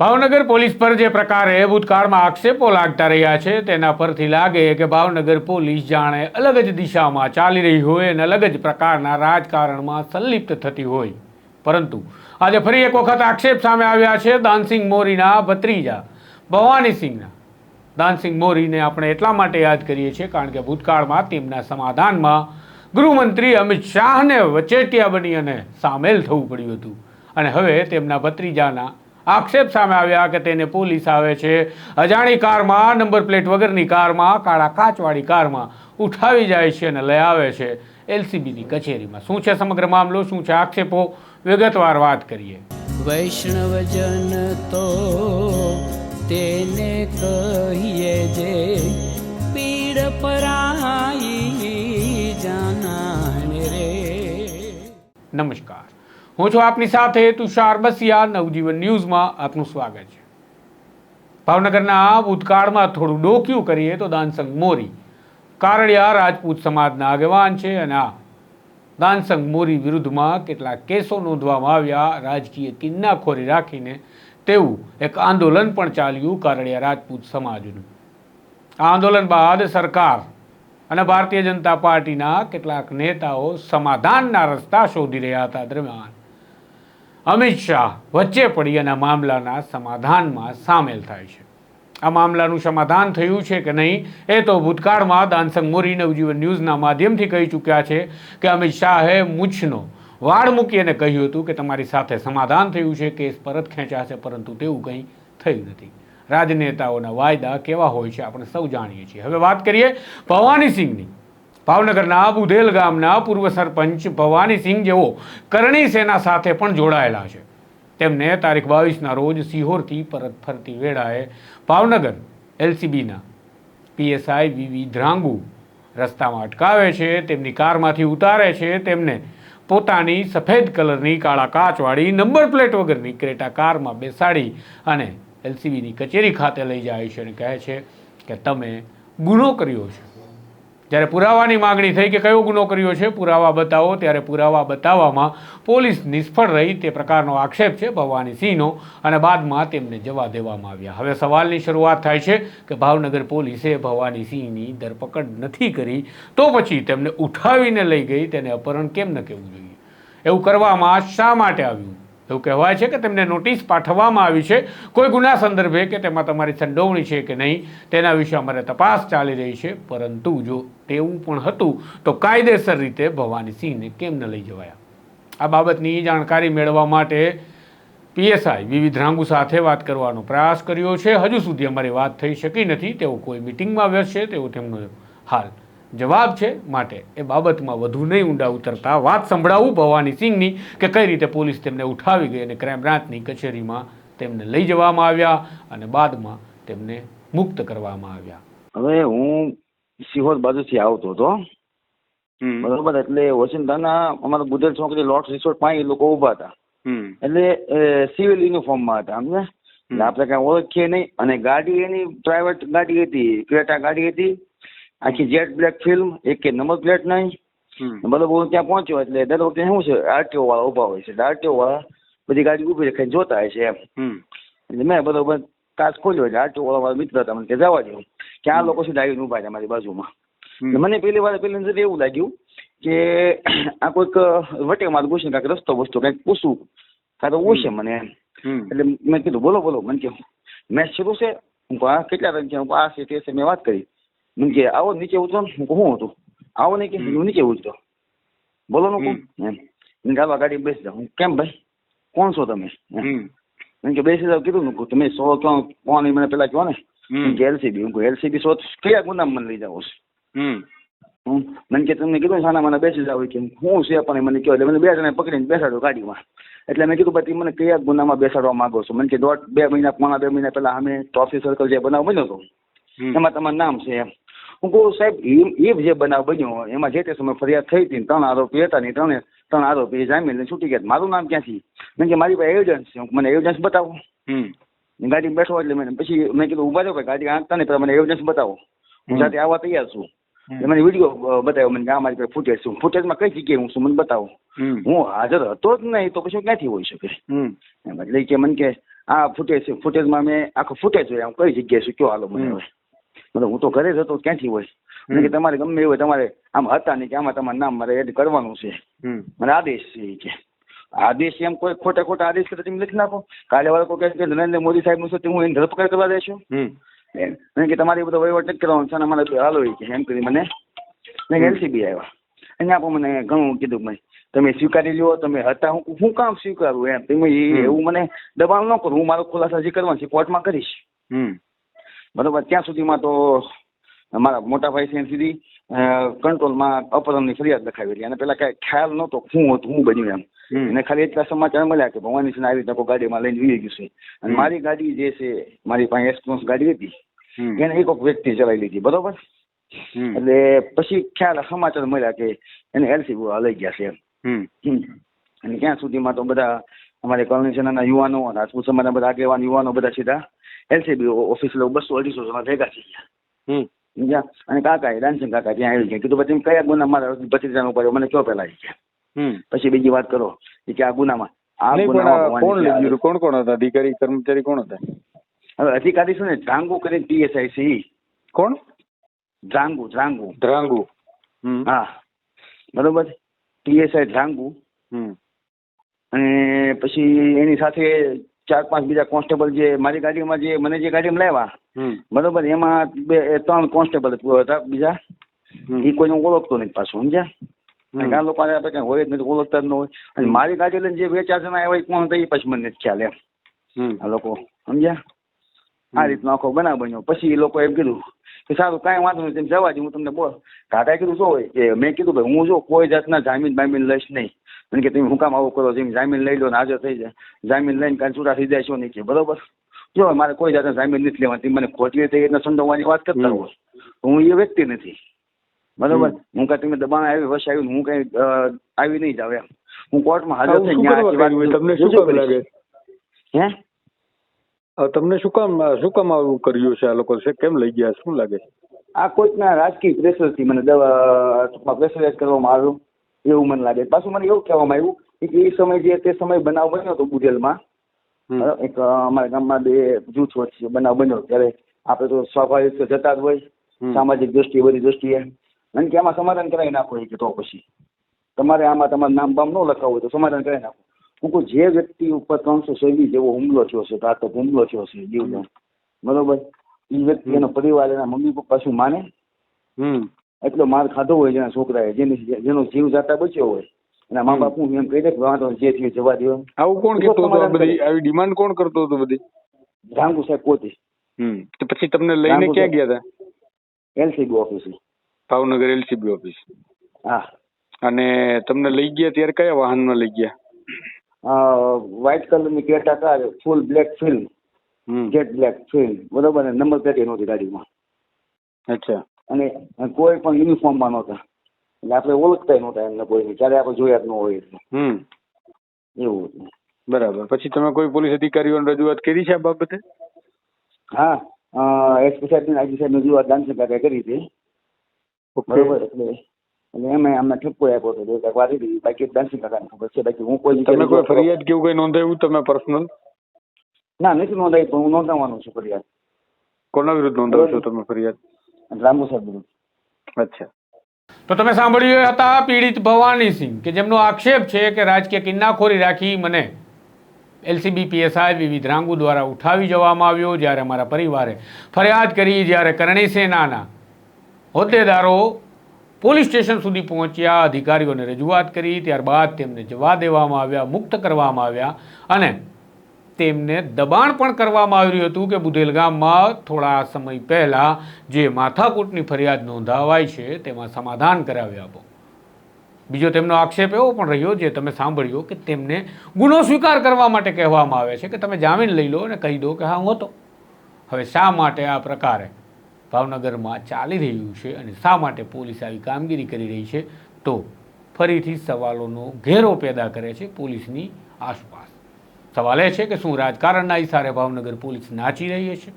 Bhavnagar police પર જે પ્રકારે ભૂતકાળમાં આક્ષેપો લાગતા રહ્યા છે, તેના પરથી લાગે કે ભાવનગર પોલીસ જાણે અલગ જ દિશામાં ચાલી રહી હોય અને અલગ જ પ્રકારના રાજકારણમાં સંલિપ્ત થતી હોય. પરંતુ આજે ફરી એક વખત આક્ષેપ સામે આવ્યા છે દાનસિંહ મોરીના ભત્રીજા ભવાનીસિંહના દાનસિંહ મોરીને આપણે એટલા માટે યાદ કરીએ છીએ કારણ કે ભૂતકાળમાં તેમના સમાધાનમાં ગૃહમંત્રી અમિત શાહને વચેટિયા બની અને સામેલ થવું પડ્યું હતું. અને હવે તેમના ભત્રીજાના આક્ષેપ સામે આવ્યા કે તેને પોલીસ આવે છે. અજાણી કારમાં નંબર પ્લેટ વગરની કારમાં કાળા કાચવાળી કારમાં ઉઠાવી જાય છે અને લઈ આવે છે. એલસીબીની કચેરીમાં શું છે સમગ્ર મામલો? શું છે આક્ષેપો? વિગતવાર વાત કરીએ. વૈષ્ણવજન તો તેને કહીએ જે પીડ પરાઈ જાના રે. નમસ્કાર. હું છું આપની સાથે તુષાર બસિયા નવજીવન ન્યૂઝમાં આપનું સ્વાગત છે. ભાવનગરના ભૂતકાળમાં થોડું ડોક્યું કરીએ તો દાનસંગ મોરી કારડિયા રાજપૂત સમાજના આગેવાન છે અને આ દાનસંગ મોરી વિરુદ્ધમાં કેટલાક કેસો નોંધવામાં આવ્યા. રાજકીય કિન્નાખોરી રાખીને તેવું એક આંદોલન પણ ચાલ્યું કારડિયા રાજપૂત સમાજનું. આ આંદોલન બાદ સરકાર અને ભારતીય જનતા પાર્ટીના કેટલાક નેતાઓ સમાધાનના રસ્તા શોધી રહ્યા હતા દરમિયાન અમિત શાહ વચ્ચે પડી અને મામલાના સમાધાનમાં સામેલ થાય છે. આ મામલાનું સમાધાન થયું છે કે નહીં એ તો ભૂતકાળમાં દાનસંગ મોરી નવજીવન ન્યૂઝના માધ્યમથી કહી ચૂક્યા છે કે અમિત શાહે મૂછનો વાળ મૂકી અને કહ્યું હતું કે તમારી સાથે સમાધાન થયું છે, કેસ પરત ખેંચાશે, પરંતુ તેવું કંઈ થયું નથી. રાજનેતાઓના વાયદા કેવા હોય છે, આપણે સૌ જાણીએ છીએ. હવે વાત કરીએ ભવાનીસિંહની ભાવનગરના બુધેલ ગામના પૂર્વ સરપંચ ભવાનીસિંહ જેઓ કરણી સેના સાથે પણ જોડાયેલા છે. તેમને તારીખ બાવીસના રોજ સિહોરથી પરત ફરતી વેળાએ ભાવનગર, એલસીબીના પીએસઆઈ વીવી ધ્રાંગુ રસ્તામાં અટકાવે છે, તેમની કારમાંથી ઉતારે છે, તેમને પોતાની સફેદ કલરની કાળા કાચવાળી નંબર પ્લેટ વગરની ક્રેટા કારમાં બેસાડી અને એલસીબીની કચેરી ખાતે લઈ જાય છે અને કહે છે કે તમે ગુનો કર્યો છે. જ્યારે પુરાવાની માગણી થઈ કે કયો ગુનો કર્યો છે, પુરાવા બતાવો, ત્યારે પુરાવા બતાવવામાં પોલીસ નિષ્ફળ રહી તે પ્રકારનો આક્ષેપ છે ભવાની સિંહનો અને બાદમાં તેમને જવા દેવામાં આવ્યા. હવે સવાલની શરૂઆત થાય છે કે ભાવનગર પોલીસે ભવાની સિંહની ધરપકડ નથી કરી, તો પછી તેમને ઉઠાવીને લઈ ગઈ, તેને અપહરણ કેમ ન કહેવું જોઈએ? એવું કરવામાં શા માટે આવ્યું? એવું કહેવાય છે કે તેમને નોટિસ પાઠવવામાં આવી છે. કોઈ ગુના સંદર્ભે કે તેમાં તમારી સંડોવણી છે કે નહીં, તેના વિશે અમારે તપાસ ચાલી રહી છે. પરંતુ જો તેવું પણ હતું, તો કાયદેસર રીતે ભવાની સિંહને કેમ ન લઈ જવાયા? આ બાબતની જાણકારી મેળવવા માટે પીએસઆઈ વિવિધ રાંગુ સાથે વાત કરવાનો પ્રયાસ કર્યો છે. હજુ સુધી અમારી વાત થઈ શકી નથી. તેઓ કોઈ મિટિંગમાં વ્યસ્ત છે તેવો તેમનો હાલ જવાબ છે માટે. એ બાબતમાં વધુ નહીં ઊંડા ઉતરતા વાત સંભળાવું ભવાની સિંહની કે કઈ રીતે પોલીસ તેમને ઉઠાવી ગઈ અને ક્રાઇમ બ્રાન્ચની કચેરીમાં તેમને લઈ જવામાં આવ્યા અને બાદમાં તેમને મુક્ત કરવામાં આવ્યા. હવે હું સિહોર બાજુથી આવતો હતો. બરોબર? એટલે વોશિંગ્ટનના અમારા બુધેલ છોકરી લોટ રિસોર્ટમાં એ લોકો ઊભા હતા. એટલે સિવિલ યુનિફોર્મમાં હતા સમજે આપણે કઈ ઓળખીએ નહીં. અને ગાડી એની પ્રાઇવેટ ગાડી હતી ક્રેટા ગાડી હતી. આખી જેટ બ્લેક ફિલ્મ એક નંબર પ્લેટ નહીં. મતલબ હું ત્યાં પહોંચ્યો એટલે દર વખતે શું છે આરટીઓ વાળા ઊભા હોય છે. આરટીઓ વાળા બધી ગાડી ઊભી રાખીને જોતા હોય છે એમ. એટલે મેં બરોબર કાચ ખોલ્યો એટલે આરટીઓ વાળા મારા મિત્ર હતા મને કે જવા દો કે આ લોકો સીધા આવીને ઊભા છે મારી બાજુમાં. મને પેલી વાર પેલી નજરે એવું લાગ્યું કે આ કોઈક વટે મારું પૂછીને કાંઈક રસ્તો વસ્તુ કંઈક પૂછું. કાં તો પૂછે મને એટલે મેં કીધું બોલો બોલો. મને કહ્યું મેચ શરૂ છે? હું કહું કેટલા રન છે? હું આ છે તે છે. મેં વાત કરી. મને કે આવો નીચે ઉતરો ને હું હતું આવો નહીં કે હું નીચે ઉતરો બોલો નું કહું એમ આ ગાડી બેસી જાઓ કેમ ભાઈ કોણ છો તમે એમ કે બેસી જાવ કીધું ને તમે સો કહો કોણ મને પેલા કહો ને કે એલસીબી હું એલસીબી સો કયા ગુનામાં મને લઈ જાવ છે મને કે તમને કીધું સાના મને બેસી જાવ કે હું છે પણ મને કહ્યું એટલે મને બે જણા પકડીને બેસાડો ગાડીમાં એટલે મેં કીધું ભાઈ તમે મને કયા ગુનામાં બેસાડવા માંગો છો મને કે દોઢ બે મહિના પોણા બે મહિના પહેલા અમે ટ્રોફી સર્કલ જે બનાવ બન્યો હતો એમાં તમારું નામ છે એમ હું કહું સાહેબ એ એ જે બનાવ બન્યો એમાં જે તે સમય ફરિયાદ થઈ હતી ત્રણ આરોપી હતા ને ત્રણે ત્રણ આરોપી જામીન છૂટી ગયા મારું નામ ક્યાંથી? મેં કે મારી પાસે એવિડન્સ છે. મને એવિડન્સ બતાવો. ગાડી બેઠો એટલે મેં પછી મેં કીધું ઊભા રહ્યો ગાડી આંકતા નહીં પેલા મને એવિડન્સ બતાવો. હું સાથે આવવા તૈયાર છું. મને વીડિયો બતાવ્યો મને આ મારી પાસે ફૂટેજ છું. ફૂટેજમાં કઈ જગ્યાએ હું છું મને બતાવો. હું હાજર હતો જ નહીં તો પછી ક્યાંથી હોઈ શકે? એટલે કે મને કે આ ફૂટેજ છે ફૂટેજમાં મેં આખો ફૂટેજ જોયા હું કઈ જગ્યાએ છું કયો હાલો મને મતલબ હું તો ઘરે જ હતો ક્યાંથી હોય? મને કે તમારે ગમે એવું હોય તમારે આમ હતા નહીં કે આમાં તમારું નામ મારે એડ કરવાનું છે. મને આદેશ છે કે. આદેશ એમ કોઈ ખોટા ખોટા આદેશ કરે તમે લખી નાખો. કાલે વાળો કોઈ કે નરેન્દ્ર મોદી સાહેબનું છે હું એને ધરપકડ કરવા દેશું એમ. કે તમારે બધો વહીવટ નથી કરવાનો. છે અમારે હાલો કે. એમ કરી મને એલસીબી આવ્યા અહીંયા પણ મને ઘણું કીધું મેં તમે સ્વીકારી લ્યો તમે હતા હું હું કામ સ્વીકારું એમ. તમે એવું મને દબાણ ન કરું. હું મારો ખુલાસા જે કરવાનો છે કોર્ટમાં કરીશ. હમ. બરોબર ત્યાં સુધીમાં તો મારા મોટા ભાઈ છે સુધી કંટ્રોલમાં અપહરણની ફરિયાદ લખાવેલી. અને પેલા કઈ ખ્યાલ નહોતો શું હતું હું બન્યું એમ. અને એને ખાલી એટલા સમાચાર મળ્યા કે ભવાની સિંહ આવી રીતે ગાડીમાં લઈને વી ગયું છે. અને મારી ગાડી જે છે મારી પાસે એક્સપ્રોન્સ ગાડી હતી એને એક વ્યક્તિ ચલાવી લીધી બરોબર? એટલે પછી ખ્યાલ સમાચાર મળ્યા કે એને એલસી લઈ ગયા છે એમ. અને ત્યાં સુધીમાં તો બધા અમારે કોલોની સેનાના યુવાનો રાજપૂત સમાજના બધા આગેવાન યુવાનો બધા સીધા એલસીબી ઓફિસ બસો અઢીસો જણા ભેગા થઈ ગયા અને કાકા દાનસિંહ કાકા ત્યાં આવી ગયા કીધું પછી કયા ગુના મારા પચીસ જણા ઉપર મને કયો પેલા આવી પછી બીજી વાત કરો કે આ ગુનામાં આ કોણ કોણ કોણ હતા અધિકારી કર્મચારી કોણ હતા હવે અધિકારી છે ને ડ્રાંગુ કરીને પીએસઆઈ છે કોણ ડ્રાંગુ ડ્રાંગુ ડ્રાંગુ હા બરોબર પીએસઆઈ ડ્રાંગુ અને પછી એની સાથે ચાર પાંચ બીજા કોન્સ્ટેબલ જે મારી ગાડીમાં જે મને જે ગાડીમાં લાવ્યા બરોબર એમાં બે ત્રણ કોન્સ્ટેબલ હતા બીજા. એ કોઈને હું ઓળખતો નથી પાછું સમજ્યા? આ લોકો આપણે કઈ હોય જ નથી ઓળખતા જ ન હોય. અને મારી ગાડી લઈને જે બે ચાર જણા આવ્યા એ કોણ હતા એ પછી મને નથી ખ્યાલ એમ. આ લોકો સમજ્યા? આ રીતનો આખો બનાવ બન્યો. પછી એ લોકો એમ કીધું કે સારું કાંઈ વાંધો નહીં તમે જવા દે હું તમને બોલ. કાકાએ કીધું શું હોય કે મેં કીધું ભાઈ હું જો કોઈ જાતના જામીન બામીન લઈશ નહીં. અને કે તમે હું કામ આવું કરો જેમ જામીન લઈ લો ને હાજર થઈ જાય. જામીન લઈને કાંઈ છૂટા થઈ જાય છો નહીં કે બરોબર? જો મારે કોઈ જાતના જામીન નથી લેવા તમે મને ખોટી રીતે એને સંડોવાની વાત કરતા હોય હું એ વ્યક્તિ નથી. બરોબર? હું કાંઈ તમે દબાણ આવી વશ આવ્યું હું કઈ આવી નહીં જાવ એમ. હું કોર્ટમાં હાજર થઈ? તમને શું કામ લાગે? હે? તમને શું કામ શું કામ આવું કર્યું છે? આ લોકો છે કેમ લઈ ગયા? શું લાગે છે? આ કોઈકના રાજકીય પ્રેશરથી મને દવા ટૂંકમાં પ્રેશરાઇઝ કરવામાં આવ્યું. એવું મને લાગે. પાછું મને એવું કહેવામાં આવ્યું કે એ સમય જે તે સમય બનાવ બન્યો હતો બુઢેલમાં? એક અમારા ગામમાં બે જૂથ વચ્ચે બનાવ બન્યો ત્યારે આપણે તો સ્વાભાવિક તો જતા જ હોય સામાજિક દ્રષ્ટિએ બધી દ્રષ્ટિએ. અને કે આમાં સમાધાન કરાવી નાખો એ કે તો પછી. તમારે આમાં તમારું નામ બામ ન લખાવું હોય તો સમાધાન કરાવી નાખો. હું કહું જે વ્યક્તિ ઉપર ત્રણસો સેવી જેવો હુમલો થયો છે ઘાતક હુમલો થયો છે જીવનો બરોબર? એ વ્યક્તિ એનો પરિવાર એના મમ્મી પપ્પા શું માને? એટલો માર ખાધો હોય જેના છોકરાએ જેની જેનો જીવ જાતા બચ્યો હોય. એના મા બાપ હું એમ કહી દે કે વાંધો જે થયું જવા દેવા આવું કોણ કહેતો હતો આ બધી આવી ડિમાન્ડ કોણ કરતો હતો બધી? જાંગુ સાહેબ પોતે. હમ. તો પછી તમને લઈને ક્યાં ગયા હતા? LCB office. Bhavnagar LCB office. હા. અને તમને લઈ ગયા ત્યારે કયા વાહનમાં લઈ ગયા? વ્હાઇટ કલરની Creta car full black film. Jet black film. બરોબર ને? નંબર પ્લેટ નહોતી ગાડીમાં. અચ્છા. અને કોઈ પણ યુનિફોર્મમાં નહોતા. એટલે આપણે ઓળખતા નહોતા એમને કોઈને ક્યારે આપણે જોયા જ ન હોય એટલે. એવું હતું. બરાબર. પછી તમે કોઈ પોલીસ અધિકારીઓને રજૂઆત કરી છે આ બાબતે? હા એસપી સાહેબ આઈજી સાહેબ રજૂઆત દાનસિંહ કરી હતી. બરોબર એટલે એટલે એમાં અમને ઠપકો આપ્યો હતો. એક વાર દીધી. બાકી દાનસિંહ કાકાને ખબર છે. બાકી હું કોઈ તમે કોઈ ફરિયાદ કેવું કઈ નોંધાયું તમે પર્સનલ ના નથી નોંધાઈ પણ હું નોંધાવવાનું છું ફરિયાદ. કોના વિરુદ્ધ નોંધાવશો તમે ફરિયાદ? રામુ સાહેબ વિરુદ્ધ અચ્છા. તો તમે સાંભળ્યું એ હતા પીડિત ભવાનીસિંહ કે જેમનો આક્ષેપ છે કે રાજકીય કિન્નાખોરી રાખી મને એલસીબી પીએસઆઈ વિવિધ રાંગુ દ્વારા ઉઠાવી જવામાં આવ્યો જ્યારે મારા પરિવારે ફરિયાદ કરી જ્યારે કરણી સેનાના હોદ્દેદારો પોલીસ સ્ટેશન સુધી પહોંચ્યા અધિકારીઓને રજૂઆત કરી ત્યારબાદ તેમને જવા દેવામાં આવ્યા મુક્ત કરવામાં આવ્યા અને તેમને દબાણ પણ કરવામાં આવ્યું હતું કે બુધેલ ગામમાં થોડા સમય પહેલાં જે માથાકૂટની ફરિયાદ નોંધાવાઈ છે, તેમાં સમાધાન કરાવી આપો. બીજો તેમનો આક્ષેપ એવો પણ રહ્યો જે તમે સાંભળ્યો કે તેમને ગુનો સ્વીકાર કરવા માટે કહેવામાં આવે છે કે તમે જામીન લઈ લો અને કહી દો કે હા, હું હતો. હવે શા માટે આ પ્રકારે ભાવનગરમાં ચાલી રહ્યું છે અને શા માટે પોલીસ આવી કામગીરી કરી રહી છે? તો ફરીથી સવાલોનો ઘેરો પેદા કરે છે પોલીસની આસપાસ. સવાલ એ છે કે શું રાજકારણના ઇશારે ભાવનગર પોલીસ નાચી રહી છે?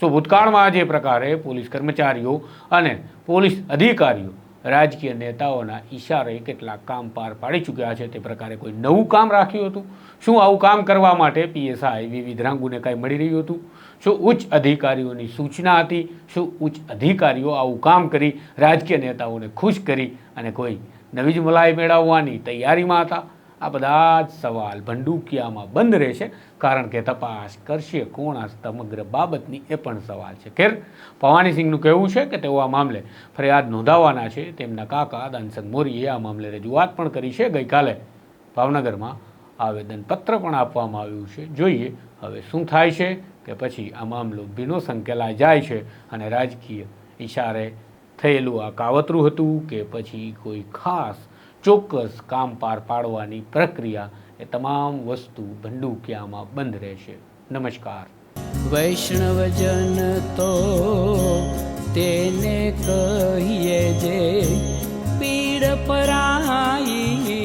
શું ભૂતકાળમાં જે પ્રકારે પોલીસ કર્મચારીઓ અને પોલીસ અધિકારીઓ રાજકીય નેતાઓના ઈશારે કેટલાક કામ પાર પાડી ચૂક્યા છે તે પ્રકારે કોઈ નવું કામ રાખ્યું હતું? શું આવું કામ કરવા માટે પીએસઆઈ વિવિધ રાંગુને કાંઈ મળી રહ્યું હતું? શું ઉચ્ચ અધિકારીઓની સૂચના હતી? શું ઉચ્ચ અધિકારીઓ આવું કામ કરી રાજકીય નેતાઓને ખુશ કરી અને કોઈ નવી જ મલાઈ મેળવવાની તૈયારીમાં હતા? આ બધા જ સવાલ ભંડુકિયામાં બંધ રહેશે, કારણ કે તપાસ કરશે કોણ આ સમગ્ર બાબતની એ પણ સવાલ છે. ખેર ભવાનીસિંહનું કહેવું છે કે તેઓ આ મામલે ફરિયાદ નોંધાવવાના છે. તેમના કાકા દાનસંગ મોરીએ આ મામલે રજૂઆત પણ કરી છે. ગઈકાલે ભાવનગરમાં આવેદનપત્ર પણ આપવામાં આવ્યું છે. જોઈએ હવે શું થાય છે કે પછી આ મામલો ભીનો સંકેલાઈ જાય છે અને રાજકીય ઈશારે થયેલું આ કાવતરું હતું કે પછી કોઈ ખાસ ચોક્કસ કામ પાર પાડવાની પ્રક્રિયા એ તમામ વસ્તુ ભંડુકિયામાં બંધ રહેશે. નમસ્કાર. વૈષ્ણવજન તો તેને કહીએ જે પીડ પરાઈ